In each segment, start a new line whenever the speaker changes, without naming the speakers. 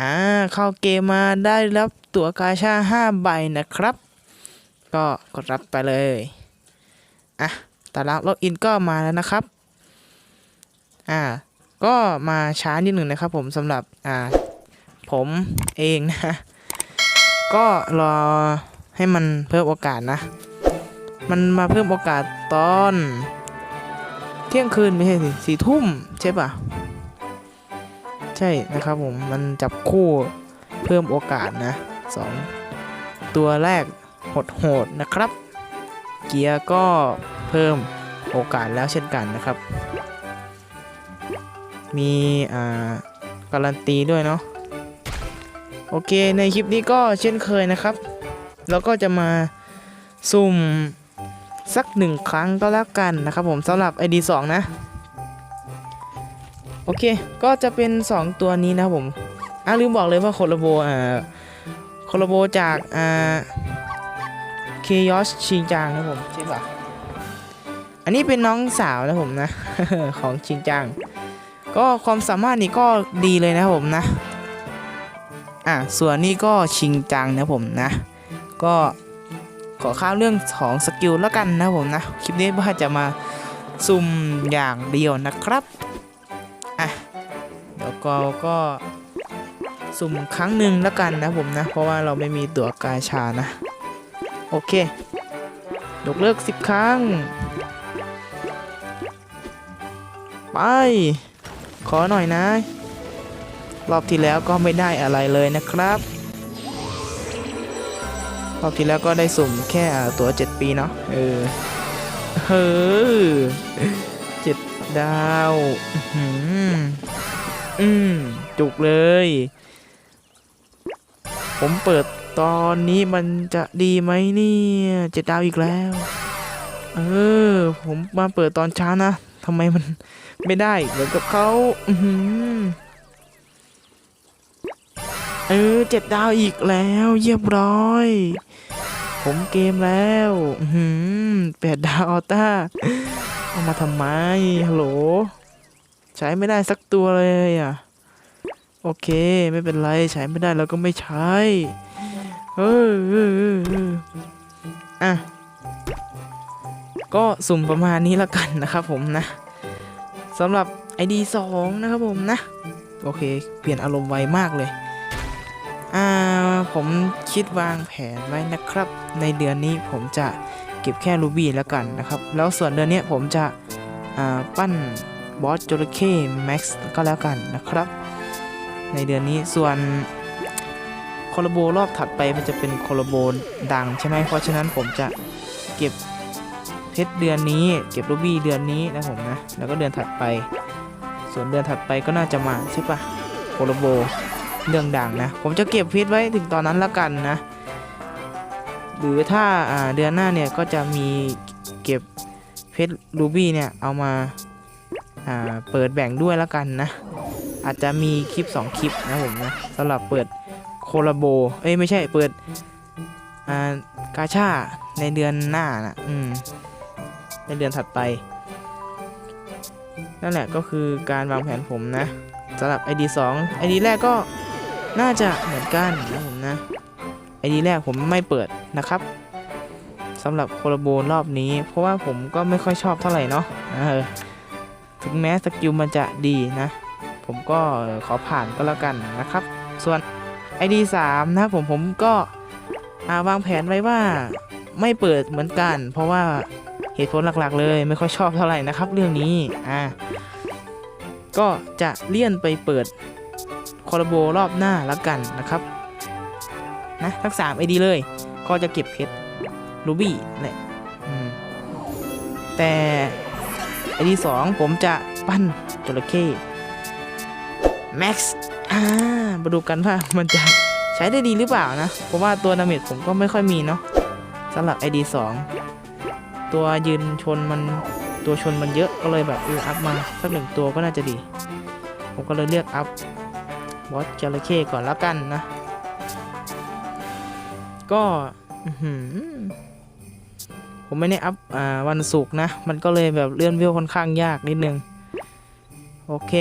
อ่าเข้าเกมมาได้รับตั๋วกาชาห้าใบนะครับ ก็กดรับไปเลยอะตารางล็อกอินก็มาแล้วนะครับอ่าก็มาช้านิดหนึ่งนะครับผมสำหรับอ่าผมเองนะก็รอให้มันเพิ่มโอกาสนะ มันมาเพิ่มโอกาสตอน เที่ยงคืนไม่ใช่สิสี่ทุ่มใช่ปะ ช่นะครับผมมันจับคู่เพิ่มโอกาสนะสองตัวแรกโหดๆนะครับ เกียร์ก็เพิ่มโอกาสแล้วเช่นกันนะครับ มีอ่าการันตีด้วยเนาะโอเคในคลิปนี้ก็เช่นเคยนะครับเราก็จะมาสุ่มสักหนึ่งครั้งก็แล้วกันนะครับผมสำหรับ ID 2 นะ โอเค ก็จะเป็น 2 ตัวนี้นะผมอะลืมบอกเลยว่าโคโลโบอ่าโคโลโบจากอ่าเคยอสชิงจางนะผมใช่ปะอันนี้เป็นน้องสาวนะผมนะ ของชิงจาง ก็ความสามารถนี่ก็ดีเลยนะผมนะ อะส่วนนี้ก็ชิงจังนะผมนะ ก็ขอข้าวเรื่องของสกิลแล้วกันนะผมนะ คลิปนี้ว่าจะมาซุ่มอย่างเดียวนะครับ ก็ก็สุ่มครั้งหนึ่งแล้วกันนะผมนะ เพราะว่าเราไม่มีตั๋วกาชานะ โอเคยกเลิกสิบครั้ง ไป ขอหน่อยนะ รอบที่แล้วก็ไม่ได้อะไรเลยนะครับ รอบที่แล้วก็ได้สุ่มแค่ตัว7 ปีเนาะเออเฮ้อเจ็ดดาว อื อืม จุกเลย ผมเปิดตอนนี้มันจะดีไหมเนี่ยเจ็ดดาวอีกแล้ว เออ ผมมาเปิดตอนช้านะทำไมมันไม่ได้เหมือนกับเขาอือหือเออเจ็ดดาวอีกแล้วเรียบร้อย ผมเกมแล้วอือหือแปดดาวออต้าเอามาทำไมฮัลโหล ใช้ไม่ได้สักตัวเลยอะ โอเคไม่เป็นไรใช้ไม่ได้เราก็ไม่ใช้ เออเออเออเอออะ ก็สุ่มประมาณนี้แล้วกันนะครับผมนะสำหรับ ID 2 นะครับผมนะ โอเค เปลี่ยนอารมณ์ไวมากเลย อ่า ผมคิดวางแผนไว้นะครับ ในเดือนนี้ผมจะเก็บแค่รูบี้แล้วกันนะครับ แล้วส่วนเดือนนี้ผมจะ อ่า ปั้น บอสจระเข้แม็กซ์ก็แล้วกันนะครับ ในเดือนนี้ส่วนคอลโบรอบถัดไปมันจะเป็นคอลโบดังใช่ไหมเพราะฉะนั้นผมจะเก็บเพชรเดือนนี้ เก็บรูบี้เดือนนี้นะผมนะ แล้วก็เดือนถัดไป ส่วนเดือนถัดไปก็น่าจะมาใช่ปะโคลโบเรื่องดังนะ ผมจะเก็บเพชรไว้ถึงตอนนั้นละกันนะ หรือถ้าาเดือนหน้าเนี่ยก็จะมีเก็บเพชรรูบี้เนี่ยเอามา เปิดแบ่งด้วยและกันนะ อาจจะมีคลิป 2 คลิปนะผมนะสำหรับเปิดโคลาโบ เอ้ยไม่ใช่เปิดกาชาในเดือนหน้านะอืมในเดือนถัดไป นั่นแหละก็คือการวางแผนผมนะสำหรับ ID 2 ID แรกก็น่าจะเหมือนกันนะผมนะ ID แรกผมไม่เปิดนะครับสำหรับโคลาโบรอบนี้ เพราะว่าผมก็ไม่ค่อยชอบเท่าไหร่เนาะ ถึงแม้สกิลมันจะดีนะ ผมก็ขอผ่านก็แล้วกันนะครับ ส่วน ID 3นะผมผมก็วางแผนไว้ว่าไม่เปิดเหมือนกัน เพราะว่าเหตุผลหลักๆ เลยไม่ค่อยชอบเท่าไหร่นะครับ เรื่องนี้อ่าก็จะเลี่ยนไปเปิดคอร์โบรอบหน้าแล้วกันนะครับนะทั้ง3 ID เลย ก็จะเก็บเพชรรูบี้แหละอืม แต่ ID 2ผมจะปั้นจระเข้ Max อ่ามาดูกันว่ามันจะใช้ได้ดีหรือเปล่านะ เพราะว่าตัวดาเมจผมก็ไม่ค่อยมีเนาะสำหรับ ID 2 ตัวยืนชนมันตัวชนมันเยอะก็เลยแบบเอออัพมาสักหนึ่งตัวก็น่าจะดี ผมก็เลยเลือกอัพบอสจระเข้ก่อนแล้วกันนะ ก็อื้อหือ ผมไม่ได้อัพอวันศุกร์นะ มันก็เลยแบบเลื่อนวิวค่อนข้างยากนิดนึง โอเค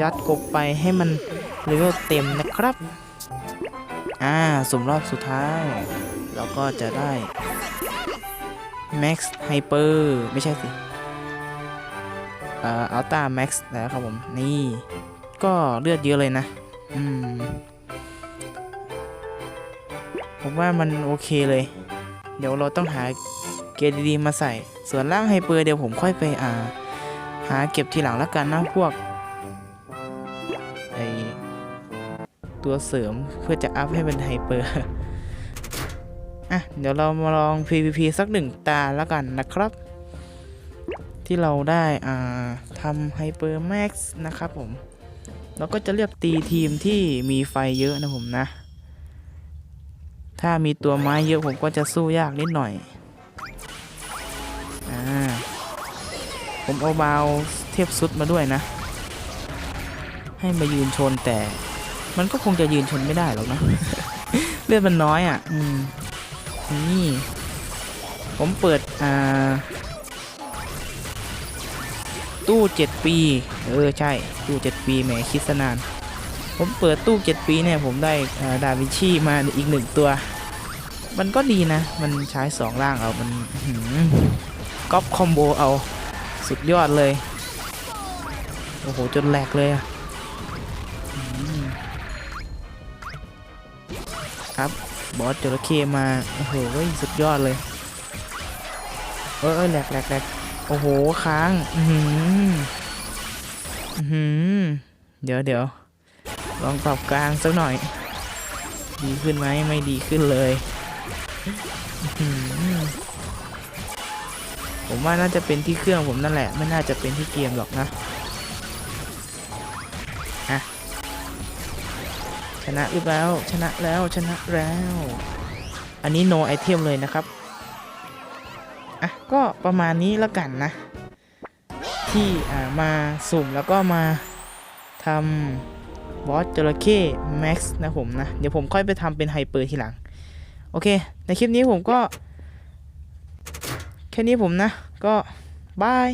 ยัดกบไปให้มันเลเวลเต็มนะครับ อ่าสมรอบสุดท้าย เราก็จะได้ Max Hyper ไม่ใช่สิเอ่อ Ultra Max แล้วครับผม นี่ ก็เลือดเยอะเลยนะ อืม ผมว่ามันโอเคเลย เดี๋ยวเราต้องหา เกรดดีๆมาใส่ ส่วนล่างไฮเปอร์เดี๋ยวผมค่อยไปอ่า หาเก็บทีหลังแล้วกันนะพวกไอตัวเสริมเพื่อจะอัพให้เป็นไฮเปอร์อะเดี๋ยวเรามาลอง PVP สักหนึ่งตาแล้วกันนะครับ ที่เราได้อ่าทำไฮเปอร์แม็กซ์นะครับผมเราก็จะเลือกตีทีมที่มีไฟเยอะนะผมนะ ถ้ามีตัวไม้เยอะผมก็จะสู้ยากนิดหน่อย ผมเอาบาวเทพสุดมาด้วยนะ ให้มายืนชนแต่ มันก็คงจะยืนชนไม่ได้หรอกนะ เลือดมันน้อยอะ อืม นี่ ผมเปิด อ่า ตู้เจ็ดปี เออ ใช่ ตู้เจ็ดปีแหมคิดสนาน ผมเปิดตู้เจ็ดปีเนี่ย ผมได้ดาวินชีมาอีกหนึ่งตัว มันก็ดีนะ มันใช้สองล่างเอา มันก๊อปคอมโบเอา สุดยอดเลย โอ้โห จนแหลกเลยอะครับ บอสจระเข้มา โอ้โหว้ยสุดยอดเลย เออแหลกแหลกแหลกโอ้โห ค้าง อือหืออือหือเดี๋ยวเดี๋ยวลองปรับกลางสักหน่อย ดีขึ้นไหมไม่ดีขึ้นเลย อื้อหือ ผมว่าน่าจะเป็นที่เครื่องผมนั่นแหละ ไม่น่าจะเป็นที่เกมหรอกนะอะชนะหรือเปล่าชนะแล้วชนะแล้ว อันนี้ no item เลยนะครับอะก็ประมาณนี้แล้วกันนะ ที่อ่ามาสุ่มแล้วก็มาทำบอสจระเข้แม็กซ์นะผมนะ เดี๋ยวผมค่อยไปทำเป็นไฮเปอร์ทีหลัง โอเค ในคลิปนี้ผมก็ แค่นี้ผมนะ ก็บาย